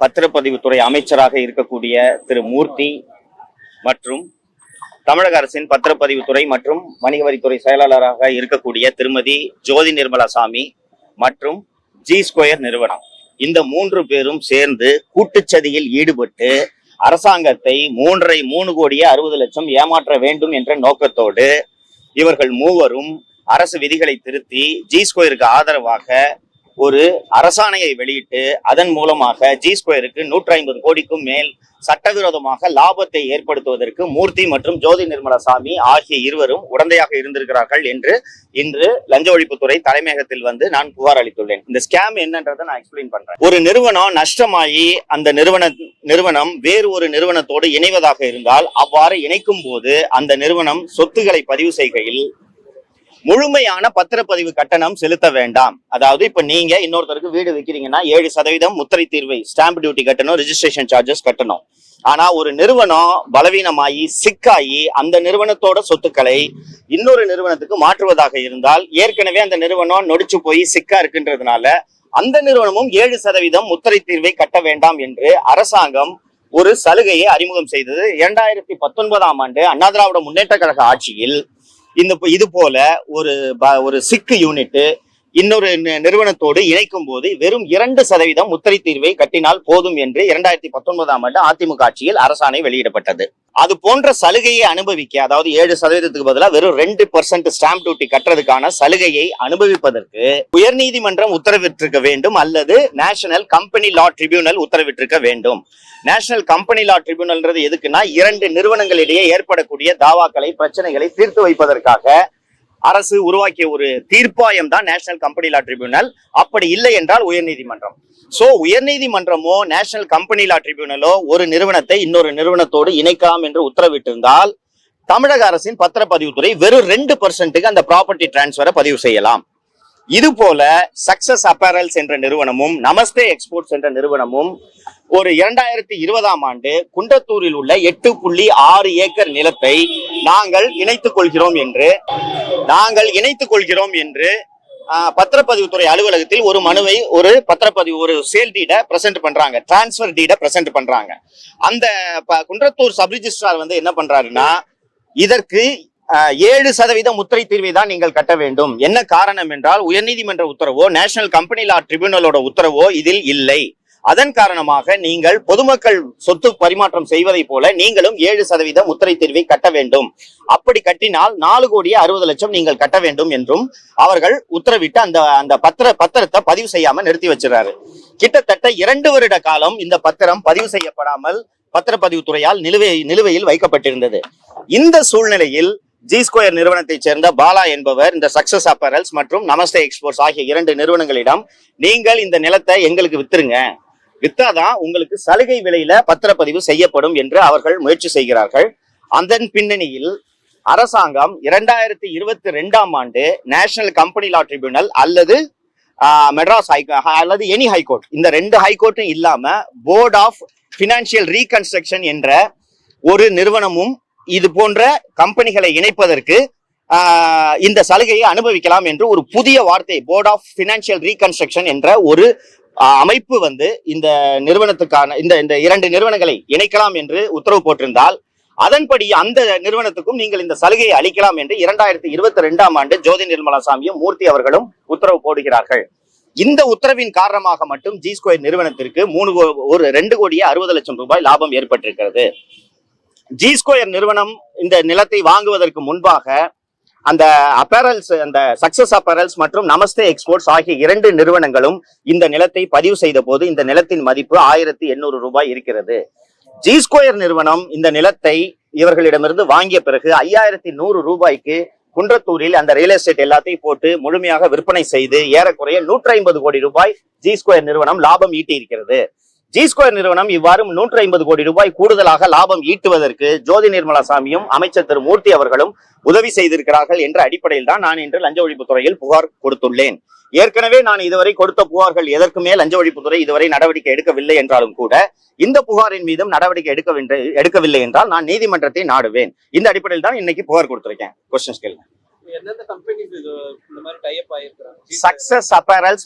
பத்திரப்பதிவுத்துறை அமைச்சராக இருக்கக்கூடிய திரு மூர்த்தி மற்றும் தமிழக அரசின் பத்திரப்பதிவுத்துறை மற்றும் வணிக வரித்துறை செயலாளராக இருக்கக்கூடிய திருமதி ஜோதி நிர்மலா சாமி மற்றும் ஜி ஸ்கொயர் நிறுவனம். இந்த மூன்று பேரும் சேர்ந்து கூட்டுச்சதியில் ஈடுபட்டு அரசாங்கத்தை மூன்றரை மூணு கோடியே அறுபது லட்சம் ஏமாற்ற வேண்டும் என்ற நோக்கத்தோடு இவர்கள் மூவரும் அரசு விதிகளை திருத்தி ஜி ஸ்கொயருக்கு ஆதரவாக ஒரு அரசாணையை வெளியிட்டு அதன் மூலமாக ஜி ஸ்கொயருக்கு நூற்றி ஐம்பது கோடிக்கும் மேல் சட்டவிரோதமாக லாபத்தை ஏற்படுத்துவதற்கு மூர்த்தி மற்றும் ஜோதி நிர்மலா சாமி ஆகிய இருவரும் உடந்தையாக இருந்திருக்கிறார்கள் என்று இன்று லஞ்ச ஒழிப்புத்துறை தலைமையகத்தில் வந்து நான் புகார் அளித்துள்ளேன். இந்த ஸ்கேம் என்னன்றதை நான் எக்ஸ்பிளைன் பண்றேன். ஒரு நிறுவனம் நஷ்டமாகி அந்த நிறுவன நிறுவனம் வேறு ஒரு நிறுவனத்தோடு இணைவதாக இருந்தால் அவ்வாறு இணைக்கும் போது அந்த நிறுவனம் சொத்துக்களை பதிவு செய்கையில் முழுமையான பத்திரப்பதிவு கட்டணம் செலுத்த வேண்டாம். அதாவது இப்ப நீங்க இன்னொருத்தருக்கு வீடு விற்கிறீங்கன்னா ஏழு சதவீதம் முத்திரை தீர்வை ஸ்டாம்ப் டியூட்டி கட்டணும் ரிஜிஸ்ட்ரேஷன் சார்ஜஸ் கட்டணும். ஆனா ஒரு நிறுவனம் பலவீனமாகி சிக்காயி அந்த நிறுவனத்தோட சொத்துக்களை இன்னொரு நிறுவனத்துக்கு மாற்றுவதாக இருந்தால் ஏற்கனவே அந்த நிறுவனம் நொடிச்சு போய் சிக்கா இருக்குன்றதுனால அந்த நிறுவனமும் ஏழு சதவீதம் முத்திரை தீர்வை கட்ட வேண்டாம் என்று அரசாங்கம் ஒரு சலுகையை அறிமுகம் செய்தது. இரண்டாயிரத்தி பத்தொன்பதாம் ஆண்டு அண்ணா திராவிட முன்னேற்ற கழக ஆட்சியில் இந்த இது போல ஒரு ப- ஒரு சிக்கு யூனிட் இன்னொரு நிறுவனத்தோடு இணைக்கும் போது வெறும் இரண்டு சதவீதம் முத்திரை தீர்வை கட்டினால் போதும் என்று இரண்டாயிரத்தி பத்தொன்பதாம் ஆண்டு அதிமுக ஆட்சியில் அரசாணை வெளியிடப்பட்டது. அது போன்ற சலுகையை அனுபவிக்க அதாவது ஏழு சதவீதத்துக்கு பதிலாக வெறும் ரெண்டு பர்சன்ட் ஸ்டாம்ப் டியூட்டி கட்டுறதுக்கான சலுகையை அனுபவிப்பதற்கு உயர்நீதிமன்றம் உத்தரவிட்டிருக்க வேண்டும் அல்லது நேஷனல் கம்பெனி லா ட்ரிபியூனல் உத்தரவிட்டிருக்க வேண்டும். நேஷனல் கம்பெனி லா ட்ரிபியூனல்ன்றது எதுக்குன்னா இரண்டு நிறுவனங்களிடையே ஏற்படக்கூடிய தாவாக்களை பிரச்சனைகளை தீர்த்து வைப்பதற்காக அரசு உருவாக்கிய ஒரு தீர்ப்பாயம் தான் நேஷனல் கம்பெனி லா ட்ரிபியூனல் அப்படி இல்லை என்றால் உயர்நீதிமன்றம். ஸோ உயர்நீதிமன்றமோ நேஷனல் கம்பெனி லா ட்ரிபியூனலோ ஒரு நிறுவனத்தை இன்னொரு நிறுவனத்தோடு இணைக்கலாம் என்று உத்தரவிட்டிருந்தால் தமிழக அரசின் பத்திரப்பதிவுத்துறை வெறும் ரெண்டு பர்சன்ட்டுக்கு அந்த ப்ராப்பர்ட்டி டிரான்ஸ்ஃபரை பதிவு செய்யலாம். இது போல சக்சஸ் அப்பேரல்ஸ் என்ற நிறுவனமும் நமஸ்தே எக்ஸ்போர்ட்ஸ் என்ற நிறுவனமும் ஒரு இரண்டாயிரத்தி இருபதாம் ஆண்டு குண்டத்தூரில் உள்ள எட்டு புள்ளி ஆறு ஏக்கர் நிலத்தை நாங்கள் இணைத்துக் கொள்கிறோம் என்று நாங்கள் இணைத்துக் கொள்கிறோம் என்று பத்திரப்பதிவுத்துறை அலுவலகத்தில் ஒரு மனுவை ஒரு பத்திரப்பதிவு ஒரு சேல் டீட பிரசென்ட் பண்றாங்க. டிரான்ஸ்பர் டீட பிரசென்ட் பண்றாங்க. அந்த ப- குன்றத்தூர் சப் ரிஜிஸ்ட்ரார் வந்து என்ன பண்றாருன்னா இதற்கு ஏழு சதவீத முத்திரை தீர்வை தான் நீங்கள் கட்ட வேண்டும். என்ன காரணம் என்றால் உயர்நீதிமன்ற உத்தரவோ நேஷனல் கம்பெனி லா ட்ரிபியூனலோட உத்தரவோ இதில் இல்லை. அதன் காரணமாக நீங்கள் பொதுமக்கள் சொத்து பரிமாற்றம் செய்வதை போல நீங்களும் ஏழு சதவீதம் முத்திரை தீர்வை கட்ட வேண்டும். அப்படி கட்டினால் நாலு கோடியே அறுபது லட்சம் நீங்கள் கட்ட வேண்டும் என்றும் அவர்கள் உத்தரவிட்டு அந்த அந்த பத்திர பத்திரத்தை பதிவு செய்யாம நிறுத்தி வச்சிடறாரு. கிட்டத்தட்ட இரண்டு வருட காலம் இந்த பத்திரம் பதிவு செய்யப்படாமல் பத்திரப்பதிவுத்துறையால் நிலுவை நிலுவையில் வைக்கப்பட்டிருந்தது. இந்த சூழ்நிலையில் ஜி ஸ்கொயர் நிறுவனத்தைச் சேர்ந்த பாலா என்பவர் இந்த சக்சஸ் அப்பரல்ஸ் மற்றும் நமஸ்தே எக்ஸ்போர்ட்ஸ் ஆகிய இரண்டு நிறுவனங்களிடம் நீங்கள் இந்த நிலத்தை எங்களுக்கு வித்துருங்க. வித்தாதான் உங்களுக்கு சலுகை விலையில பத்திரப்பதிவு செய்யப்படும் என்று அவர்கள் முயற்சி செய்கிறார்கள். அதன் பின்னணியில் அரசாங்கம் இரண்டாயிரத்தி இருபத்தி ரெண்டாம் ஆண்டு நேஷனல் கம்பெனி லா ட்ரிபியூனல் அல்லது மெட்ராஸ் ஹை அல்லது எனி ஹைகோர்ட் இந்த ரெண்டு ஹைகோர்ட்டும் இல்லாம போர்ட் ஆஃப் பினான்சியல் ரீகன்ஸ்ட்ரக்ஷன் என்ற ஒரு நிறுவனமும் இது போன்ற கம்பெனிகளை இணைப்பதற்கு ஆஹ், இந்த சலுகையை அனுபவிக்கலாம் என்று ஒரு புதிய வார்த்தை போர்ட் ஆஃப் பினான்சியல் ரீகன்ஸ்ட்ரக்ஷன் என்ற ஒரு அமைப்பு வந்து இந்த நிறுவனத்துக்கான இந்த இந்த இரண்டு நிறுவனங்களை இணைக்கலாம் என்று உத்தரவு போட்டிருந்தால் அதன்படி அந்த நிறுவனத்துக்கும் நீங்கள் இந்த சலுகையை அளிக்கலாம் என்று இரண்டாயிரத்தி இருபத்தி ரெண்டாம் ஆண்டு ஜோதி நிர்மலா சாமியும் மூர்த்தி அவர்களும் உத்தரவு போடுகிறார்கள். இந்த உத்தரவின் காரணமாக மட்டும் ஜி ஸ்கொயர் நிறுவனத்திற்கு மூணு கோ- ஒரு ரெண்டு கோடியே அறுபது லட்சம் ரூபாய் லாபம் ஏற்பட்டிருக்கிறது. ஜி ஸ்கொயர் நிறுவனம் இந்த நிலத்தை வாங்குவதற்கு முன்பாக அந்த அப்பேரல்ஸ் அந்த சக்சஸ் அப்பேரல்ஸ் மற்றும் நமஸ்தே எக்ஸ்போர்ட்ஸ் ஆகிய இரண்டு நிறுவனங்களும் இந்த நிலத்தை பதிவு செய்த போது இந்த நிலத்தின் மதிப்பு ஆயிரத்தி எண்ணூறு ரூபாய் இருக்கிறது. ஜி ஸ்கொயர் நிறுவனம் இந்த நிலத்தை இவர்களிடமிருந்து வாங்கிய பிறகு ஐயாயிரத்தி நூறு ரூபாய்க்கு குன்றத்தூரில் அந்த ரியல் எஸ்டேட் எல்லாத்தையும் போட்டு முழுமையாக விற்பனை செய்து ஏறக்குறைய நூற்றி ஐம்பது கோடி ரூபாய் ஜி ஸ்கொயர் நிறுவனம் லாபம் ஈட்டி இருக்கிறது ஜி ஸ்கொயர் நிறுவனம் இவ்வாறு நூற்றி ஐம்பது கோடி ரூபாய் கூடுதலாக லாபம் ஈட்டுவதற்கு ஜோதி நிர்மலா சாமியும் அமைச்சர் திரு மூர்த்தி அவர்களும் உதவி செய்திருக்கிறார்கள் என்ற அடிப்படையில் தான் நான் இன்று லஞ்ச ஒழிப்புத்துறையில் புகார் கொடுத்துள்ளேன். ஏற்கனவே நான் இதுவரை கொடுத்த புகார்கள் எதற்குமே லஞ்ச ஒழிப்புத்துறை இதுவரை நடவடிக்கை எடுக்கவில்லை என்றாலும் கூட இந்த புகாரின் மீதும் நடவடிக்கை எடுக்கவில்லை எடுக்கவில்லை என்றால் நான் நீதிமன்றத்தை நாடுவேன். இந்த அடிப்படையில் தான் இன்னைக்கு புகார் கொடுத்திருக்கேன். கொஸ்டின்ஸ் கேள்வி சக்சஸ்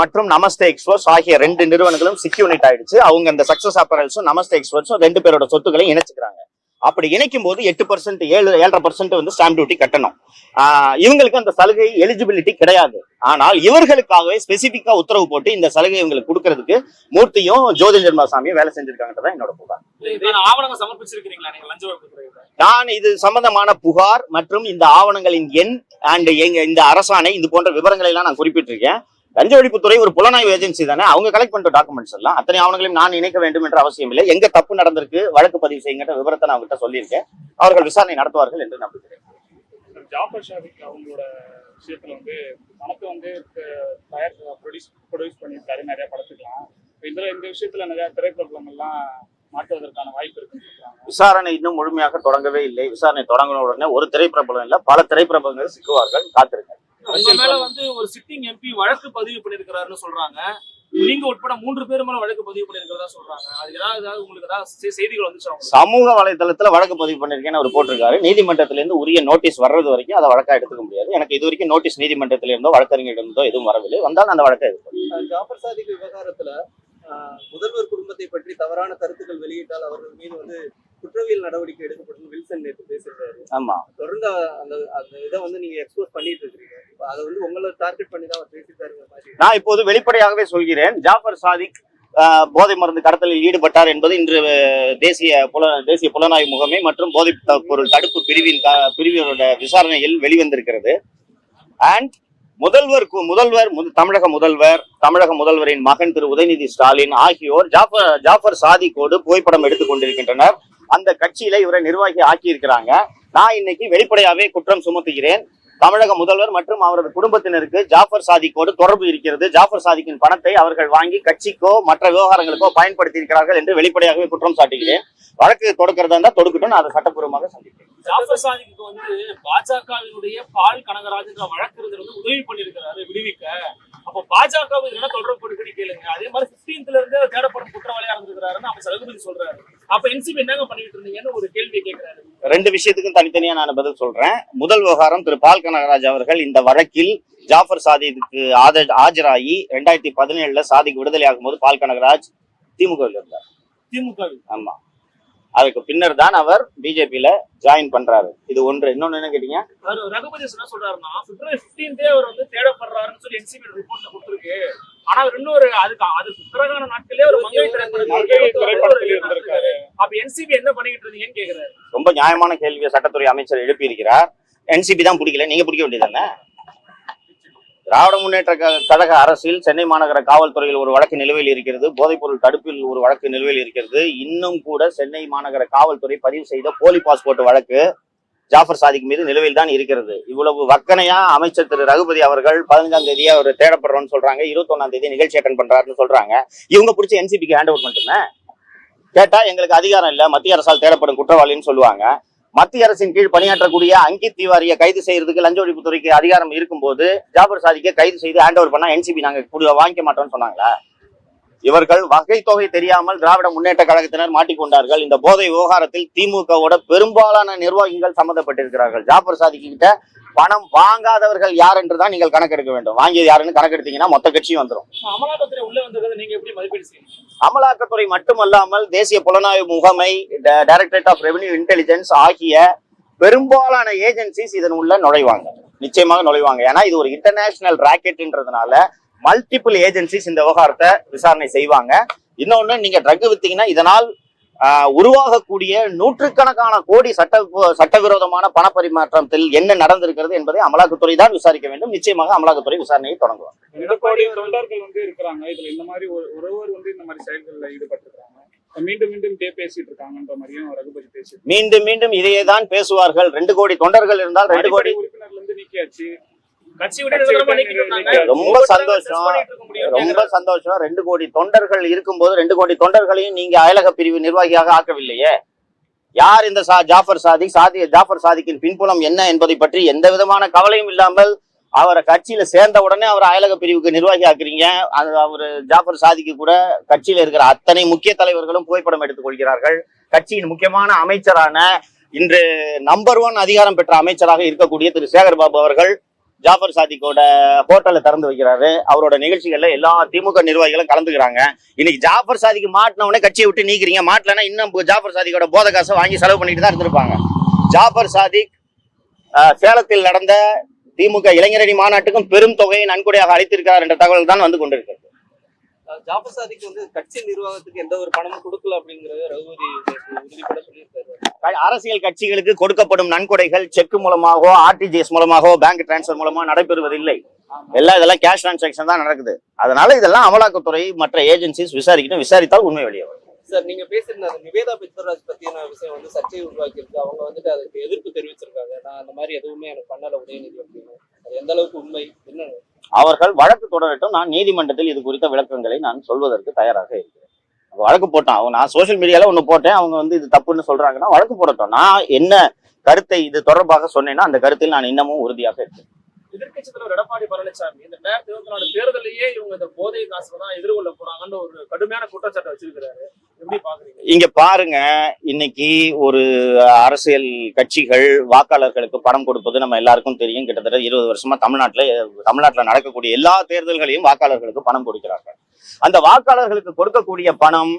மற்றும் நமஸ்தே எக்ஸ்போர்ஸ் ஆகிய ரெண்டு நிறுவனங்களும் சிக் யூனிட் ஆயிடுச்சு. அவங்க அந்த சக்சஸ் அப்பரல்ஸும் நமஸ்தே எக்ஸ்போர்ட்ஸும் ரெண்டு பேரோட சொத்துக்களையும் இணைச்சுக்கிறாங்க. அப்படி இணைக்கும் போது எட்டு பர்சன்ட் ஏழு ஏழரை பர்சன்ட் வந்து ஸ்டாம்ப் டியூட்டி கட்டணும். இவங்களுக்கு அந்த சலுகை எலிஜிபிலிட்டி கிடையாது. ஆனால் இவர்களுக்காகவே ஸ்பெசிபிக்கா உத்தரவு போட்டு இந்த சலுகை இவங்களுக்கு கொடுக்கறதுக்கு மூர்த்தியும் ஜோதி நிர்மலா சாமியும் வேலை செஞ்சிருக்காங்கன்றதான் என்னோட புகார். நான் இது சம்பந்தமான புகார் மற்றும் இந்த ஆவணங்களின் எண் அண்ட் எங்க இந்த அரசாணை இது போன்ற விவரங்களை எல்லாம் நான் குறிப்பிட்டிருக்கேன். லஞ்ச ஒழிப்புத்துறை ஒரு புலனாய்வு ஏஜென்சி தானே அவங்க கலெக்ட் பண்ற டாக்குமெண்ட்ஸ் எல்லாம் அத்தனை ஆவணங்களையும் நான் இணைக்க வேண்டும் என்ற அவசியம் இல்லை. எங்க தப்பு நடந்திருக்கு வழக்கு பதிவு செய்யுங்கிற விவரத்தை நான் அவங்ககிட்ட சொல்லியிருக்கேன். அவர்கள் விசாரணை நடத்துவார்கள் என்று நம்புகிறேன். ஜாஃபர் ஷாரிக் அவங்களோட விஷயத்துல வந்து பணத்தை வந்து தயார் ப்ரொடியூஸ் ப்ரொடியூஸ் பண்ணியிருக்காரு நிறைய படத்துக்கலாம் இப்ப இதுல இந்த விஷயத்துல நிறைய திரைப்பிரபலங்கள்லாம் மாட்டுவதற்கான வாய்ப்பு இருக்குன்னு விசாரணை இன்னும் முழுமையாக தொடங்கவே இல்லை. விசாரணை தொடங்கின உடனே ஒரு திரைப்பிரபலம் இல்ல பல திரைப்பிரபலங்கள் சிக்குவார்கள் காத்திருங்க மேல வந்து ஒரு சிட்டிங் எம்பி வழக்கு பதிவு பண்ணிருக்கிறாருன்னு சொல்றாங்க. நீங்க உட்பட மூன்று பேர் மேல வழக்கு பதிவு பண்ணிருக்கிறதா சொல்றாங்க. அதுக்கு ஏதாவது ஏதாவது உங்களுக்கு ஏதாவது செய்திகள் வந்துச்சு அவங்க சமூக வலைதளத்துல வழக்கு பதிவு பண்ணிருக்கேன்னு அவர் போட்டிருக்காரு. நீதிமன்றத்துல இருந்து உரிய நோட்டீஸ் வர்றது வரைக்கும் அதை வழக்கா எடுத்துக்க முடியாது. எனக்கு இது வரைக்கும் நோட்டீஸ் நீதிமன்றத்துல இருந்தோ வழக்கறிஞரிடம் இருந்தோ எதுவும் வரவில்லை. வந்தால் அந்த வழக்கை எடுப்பேன் ஜாஃபர் சாதிக் விவகாரத்துல ஆஹ், முதல்வர் குடும்பத்தை பற்றி தவறான கருத்துக்கள் வெளியிட்டால் அவர்கள் மீது வந்து குற்றவியல் நடவடிக்கை எடுக்கப்படும் வில்சன் நேற்று பேசியிருக்காரு. ஆமா. தொடர்ந்து அந்த அந்த இதை வந்து நீங்க எக்ஸ்போஸ் பண்ணிட்டு இருக்கீங்க. அதை வந்து உங்களை டார்கெட் பண்ணி தான் அவர் பேசியிருக்காருங்கிற மாதிரி நான் இப்போது வெளிப்படையாகவே சொல்கிறேன். ஜாஃபர் சாதிக் போதை மருந்து கடத்தலில் ஈடுபட்டார் என்பது இன்று தேசிய புல தேசிய புலனாய்வு முகமை மற்றும் போதைப் த- பொருள் தடுப்பு பிரிவின் பிரிவினரோட விசாரணையில் வெளிவந்திருக்கிறது. அண்ட் முதல்வர் கு- முதல்வர் தமிழக முதல்வர் தமிழக முதல்வரின் மகன் திரு உதயநிதி ஸ்டாலின் ஆகியோர் ஜாஃபர் ஜாஃபர் சாதிக்கோடு புகைப்படம் எடுத்துக் கொண்டிருக்கின்றனர். அந்த கட்சியில இவரை நிர்வாகி ஆக்கி இருக்கிறாங்க நான் இன்னைக்கு வெளிப்படையாவே குற்றம் சுமத்துகிறேன். தமிழக முதல்வர் மற்றும் அவரது குடும்பத்தினருக்கு ஜாஃபர் சாதிக்கோடு தொடர்பு இருக்கிறது. ஜாஃபர் சாதிக்கின் பணத்தை அவர்கள் வாங்கி கட்சிக்கோ மற்ற விவகாரங்களுக்கோ பயன்படுத்தி இருக்கிறார்கள் என்று வெளிப்படையாகவே குற்றம் சாட்டுகிறேன். வழக்கு தொடுக்கிறதா இருந்தா தொடுக்கட்டும் நான் அதை சட்டப்பூர்வமாக சந்திப்பேன் ஜாஃபர் சாதிக்கு வந்து பாஜகவினுடைய பால் கனகராஜ் வழக்கு வந்து உதவி பண்ணிருக்கிறாரு விடுவிக்க. அப்ப பாஜக என்ன தொடர்பு படுக்கடி கேளுங்க. அதே மாதிரி பிப்டீன்த்ல இருந்து தேடப்படும் குற்றவாளியா இருந்திருக்கிறாருன்னு அவர் ரகுபதி சொல்றாரு. அப்ப என்சிபி என்னங்க பண்ணிட்டு இருந்தீங்கன்னு ஒரு கேள்வி கேட்கிறாரு ரெண்டு விஷயத்துக்கும் தனித்தனியா நான் பதில் சொல்றேன். முதல் விவகாரம் திரு பால் கனகராஜ் அவர்கள் இந்த வழக்கில் ஜாஃபர் சாதிக்கு ஆத- ஆஜராகி ரெண்டாயிரத்தி பதினேழுல சாதிக்கு விடுதலை ஆகும்போது பால் கனகராஜ் திமுக இருந்தார். திமுக ஆமா. அதுக்கு பின்னர் தான் அவர் பிஜேபியில ஜாயின் பண்றாரு. இது ஒன்று. இன்னொன்னு என்ன கேட்டீங்க? அவர் ரகுபதி என்ன சொல்றாருன்னா பிப்ரவரி 15th அவர் வந்து தேடப்படுறாருன்னு சொல்லி என்சிபி ரிப்போர்ட்ல கொடுத்துருக்கு. ஆனா அவர் இன்னொரு அதுக்கு அதுக்கு பிறகான நாட்களே ஒரு மங்கை திரைப்படத்தில் இருந்திருக்காரு. அப்ப என்சிபி என்ன பண்ணிட்டு இருந்தீங்கன்னு கேக்குறாரு. ரொம்ப நியாயமான கேள்வியை சட்டத்துறை அமைச்சர் எழுப்பியிருக்கிறார். என்சிபி தான் பிடிக்கல. நீங்க பிடிக்க வேண்டியதானே திராவிட முன்னேற்ற க- கழக அரசில் சென்னை மாநகர காவல்துறையில் ஒரு வழக்கு நிலுவையில் இருக்கிறது போதைப்பொருள் தடுப்பில் ஒரு வழக்கு நிலுவையில் இருக்கிறது. இன்னும் கூட சென்னை மாநகர காவல்துறை பதிவு செய்த போலி பாஸ்போர்ட் வழக்கு ஜாஃபர் சாதிக் மீது நிலுவையில் தான் இருக்கிறது. இவ்வளவு வக்கனையா அமைச்சர் திரு. ரகுபதி அவர்கள் பதினஞ்சாம் தேதி அவர் தேடப்படுறோம்னு சொல்றாங்க. இருபத்தொன்னாம் தேதி நிகழ்ச்சி அட்டன் பண்றாருன்னு சொல்றாங்க. இவங்க பிடிச்ச என்சிபிக்கு ஹேண்ட் ஓவர் பண்ணிட்டுமே? கேட்டா எங்களுக்கு அதிகாரம் இல்லை மத்திய அரசால் தேடப்படும் குற்றவாளின்னு சொல்லுவாங்க. மத்திய அரசின் கீழ் பணியாற்றக்கூடிய அங்கித் திவாரியை கைது செய்யறதுக்கு லஞ்ச ஒழிப்புத்துறைக்கு அதிகாரம் இருக்கும்போது ஜாபர் சாதிக்கை கைது செய்து ஹேண்ட் ஓவர் பண்ணா என்சிபி நாங்க வாங்கிக்க மாட்டோம்னு சொன்னாங்களா? இவர்கள் வகை தொகை தெரியாமல் திராவிட முன்னேற்ற கழகத்தினர் மாட்டிக்கொண்டார்கள். இந்த போதை விவகாரத்தில் திமுகவோட பெரும்பாலான நிர்வாகிகள் சம்பந்தப்பட்டிருக்கிறார்கள் ஜாபர் சாதிக்கு கிட்ட பணம் வாங்காதவர்கள் யார் என்று தான் நீங்கள் கணக்கெடுக்க வேண்டும். வாங்கியது யாருன்னு கணக்கெடுத்தீங்கன்னா மொத்த கட்சியும் வந்துடும் அமலாக்கத்துறை மட்டுமல்லாமல் தேசிய புலனாய்வு முகமை டைரக்டரேட் ஆஃப் ரெவென்யூ இன்டெலிஜென்ஸ் ஆகிய பெரும்பாலான ஏஜென்சிஸ் இதன் உள்ள நுழைவாங்க. நிச்சயமாக நுழைவாங்க. ஏன்னா இது ஒரு இன்டர்நேஷனல் ராக்கெட்ன்றதுனால மல்டிபிள் ஏஜென்சிஸ் இந்த விவகாரத்தை விசாரணை செய்வாங்க. இன்னொன்னு நீங்க ட்ரக் வித்தீங்கன்னா இதனால் உருவாகக்கூடிய நூற்றுக்கணக்கான கோடி சட்ட சட்டவிரோதமான பணப்பரிமாற்றத்தில் என்ன நடந்திருக்கிறது என்பதை அமலாக்கத்துறை தான் விசாரிக்க வேண்டும். நிச்சயமாக அமலாக்கத்துறை விசாரணையை கோடி தொண்டர்கள் வந்து இருக்கிறாங்க. இதுல இந்த மாதிரி ஒரு ஒருவர் வந்து இந்த மாதிரி செயல்களில் ஈடுபட்டிருக்காங்க மீண்டும் மீண்டும் இதே பேசிட்டு இருக்காங்கன்ற மாதிரியும் ரகுபதி பேசிட்டு மீண்டும் மீண்டும் இதையே தான் பேசுவார்கள். ரெண்டு கோடி தொண்டர்கள் இருந்தால் ரெண்டு கோடி அடிப்படை உறுப்பினர்ல இருந்து நீக்கியாச்சு. ரொம்ப சந்தோஷம். ரொம்ப சந்தோஷம். ரெண்டு கோடி தொண்டர்கள் இருக்கும்போது ரெண்டு கோடி தொண்டர்களையும் நீங்க அயலக பிரிவு நிர்வாகியாக ஆக்கவில்லையே? யார் இந்த சா ஜாஃபர் சாதிக் சாதி ஜாஃபர் சாதிக்கின் பின்புலம் என்ன என்பதை பற்றி எந்த விதமான கவலையும் இல்லாமல் அவரை கட்சியில சேர்ந்த உடனே அவர் அயலக பிரிவுக்கு நிர்வாகி ஆக்குறீங்க. அது அவர் ஜாஃபர் சாதிக்கு கூட கட்சியில இருக்கிற அத்தனை முக்கிய தலைவர்களும் புகைப்படம் எடுத்துக் கொள்கிறார்கள். கட்சியின் முக்கியமான அமைச்சரான இன்று நம்பர் ஒன் அதிகாரம் பெற்ற அமைச்சராக இருக்கக்கூடிய திரு சேகர் பாபு அவர்கள் ஜாஃபர் சாதிக்கோட ஹோட்டலை திறந்து வைக்கிறாரு. அவரோட நிகழ்ச்சிகள்ல எல்லா திமுக நிர்வாகிகளும் கலந்துக்கிறாங்க. இன்னைக்கு ஜாஃபர் சாதிக்கு மாட்டினவனே கட்சியை விட்டு நீக்கிறீங்க. மாட்டலன்னா இன்னும் ஜாஃபர் சாதிக்கோட போத காசை வாங்கி செலவு பண்ணிட்டு தான் இருந்திருப்பாங்க. ஜாஃபர் சாதிக் சேலத்தில் நடந்த திமுக இளைஞரணி மாநாட்டுக்கும் பெரும் தொகையை நன்கொடையாக அளித்திருக்கிறார் என்ற தகவல் தான் வந்து கொண்டிருக்கிறது. அஹ் ஜாஃபர் சாதிக்கு வந்து கட்சி நிர்வாகத்துக்கு எந்த ஒரு பணமும் கொடுக்கல அப்படிங்கறது ரகுபதி உறுதிப்பட சொல்லியிருக்காரு அரசியல் கட்சிகளுக்கு கொடுக்கப்படும் நன்கொடைகள் செக் மூலமாகவோ ஆர்டிஜிஎஸ் மூலமாகவோ பேங்க் டிரான்ஸ்ஃபர் மூலமா நடைபெறுவதில்லை. எல்லாம் இதெல்லாம் கேஷ் டிரான்சாக்ஷன் தான் நடக்குது. அதனால இதெல்லாம் அமலாக்கத்துறை மற்ற ஏஜென்சிஸ் விசாரிக்கணும் விசாரித்தால் உண்மை வெளியே வரும். சார் நீங்க பேசியிருந்த அந்த நிவேதா பித்வராஜ் பத்தின விஷயம் வந்து சர்ச்சையை உருவாக்கியிருக்கு. அவங்க வந்துட்டு அதுக்கு எதிர்ப்பு தெரிவிச்சிருக்காங்க. நான் அந்த மாதிரி எதுவுமே எனக்கு பண்ணல உதயநிதி அப்படின்னு. அது எந்த அளவுக்கு உண்மை? என்ன? அவர்கள் வழக்கு தொடரட்டும். நான் நீதிமன்றத்தில் இது குறித்த விளக்கங்களை நான் சொல்வதற்கு தயாராக இருக்கிறேன். வழக்கு போட்டான். அவங்க நான் சோஷியல் மீடியால ஒண்ணு போட்டேன். அவங்க வந்து இது தப்புன்னு சொல்றாங்கன்னா வழக்கு போடட்டும். நான் என்ன கருத்தை இது தொடர்பாக சொன்னேன்னா அந்த கருத்தில் நான் இன்னமும் உறுதியாக இருக்கேன் எதிர்க்கட்சி தலைவர் எடப்பாடி பழனிசாமி இந்த ரெண்டாயிரத்தி இருபத்தி நாலு தேர்தலையே இவங்க இந்த போதை காசுல தான் எதிர்கொள்ள போறாங்கன்னு ஒரு கடுமையான குற்றச்சாட்டை வச்சிருக்கிறாரு. இங்க பாருங்க இன்னைக்கு ஒரு அரசியல் கட்சிகள் வாக்காளர்களுக்கு பணம் கொடுப்பது நம்ம எல்லாருக்கும் தெரியும். கிட்டத்தட்ட இருபது வருஷமா தமிழ்நாட்டுல தமிழ்நாட்டுல நடக்கக்கூடிய எல்லா தேர்தல்களையும் வாக்காளர்களுக்கு பணம் கொடுக்கிறார்கள் அந்த வாக்காளர்களுக்கு கொடுக்கக்கூடிய பணம்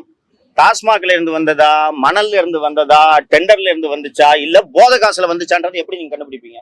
டாஸ்மாக்ல இருந்து வந்ததா மணல்ல இருந்து வந்ததா டெண்டர்ல இருந்து வந்துச்சா இல்ல போத காசுல வந்துச்சான்றது எப்படி நீங்க கண்டுபிடிப்பீங்க?